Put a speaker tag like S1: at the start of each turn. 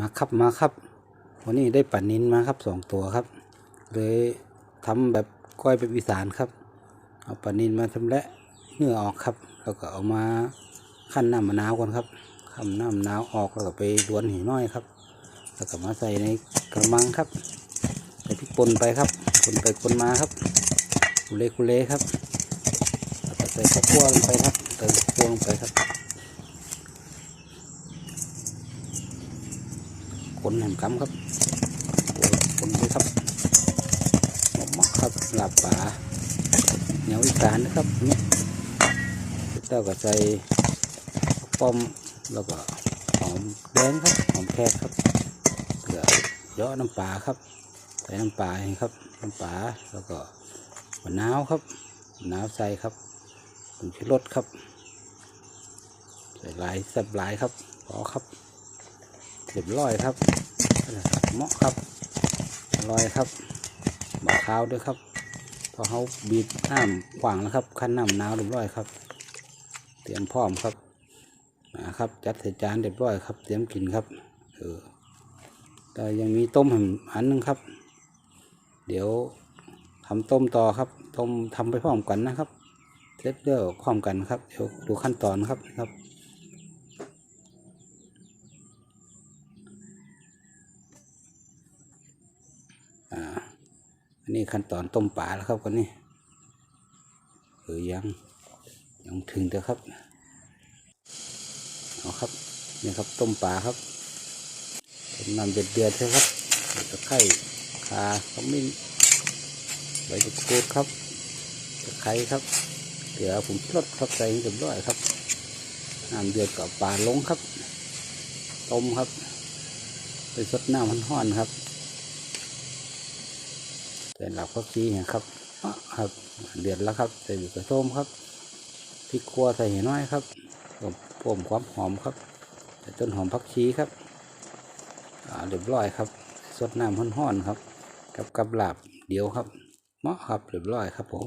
S1: มาครับมาครับ วันนี้ได้ปันนินมาครับสองตัวครับ เลยทำแบบก้อยเป็นอีสานครับ เอาปันนินมาชำระเนื้อออกครับ แล้วก็เอามาขั้นน้ำมะนาวก่อนครับขั้นน้ำมะนาวออกแล้วก็ไปดวนหิน้อยครับ แล้วก็มาใส่ในกระมังครับใส่พริกป่นไปครับคนไปคนมาครับคุเลคุเลครับแล้วก็ใส่ข้าวคั่วลงไปครับเติมข้าวคั่วลงไปครับ นแหมกำครับคนด้วยครับหมกมักครับหลาบป่าเหนียวอีสานนะครับเนี่แล้วก็ใส่ป้อมแล้วก็หอมแดงครับหอมแขกครับเกลือเยอะน้ำปลาครับใส่น้ำปลาให้ครับน้ำปลาแล้วก็มะนาวครับมะนาวใส่ครับผงชูรสครับใส่หลายแซ่บหลายครับพอครับ เรียบร้อยครับเหมาะครับอร่อยครับบาข้าวด้วยครับพอเขาบีบน้ำขวางแล้วครับขั้นน้ำหนาวเรียบร้อยครับ เตรียมพร้อมครับนะครับ จัดใส่จานเรียบร้อยครับ เตรียมกินครับ เออแต่ยังมีต้มหั่นอันหนึงครับ เดี๋ยวทำต้มต่อครับ ต้มทำไปพร้อมกันนะครับเสร็จเรียวพร้อมกันครับ เดี๋ยวดูขั้นตอนครับครับ อันนี้ขั้นตอนต้มปลาแล้วครับคนนี้เออยังยังถึงเถอครับเอาครับนี่ครับต้มปลาครับต้มน้ำเดือดเดือดๆเถอะครับตะไคร้ข่าขมิ้นใบมะกรูดครับตะไคร้ครับเดี๋ยวผมรสครับใส่ให้เรียบร้อยครับน้ำเดือดกับปลาลงครับ ต้มครับ ไปสดน้ำมันห้อนๆครับ หลับพักชีเนี่ยครับอะครับ เดือดแล้วครับใส่กระส้มครับพริกขัวใส่หน้อยครับผมเพิ่มความหอมครับใส่ต้นหอมพักชีครับอ่าเรียบร้อยครับสดน้ำห้อนๆครับ กับกับหลาบเดียวครับเหมาะครับเรียบร้อยครับผม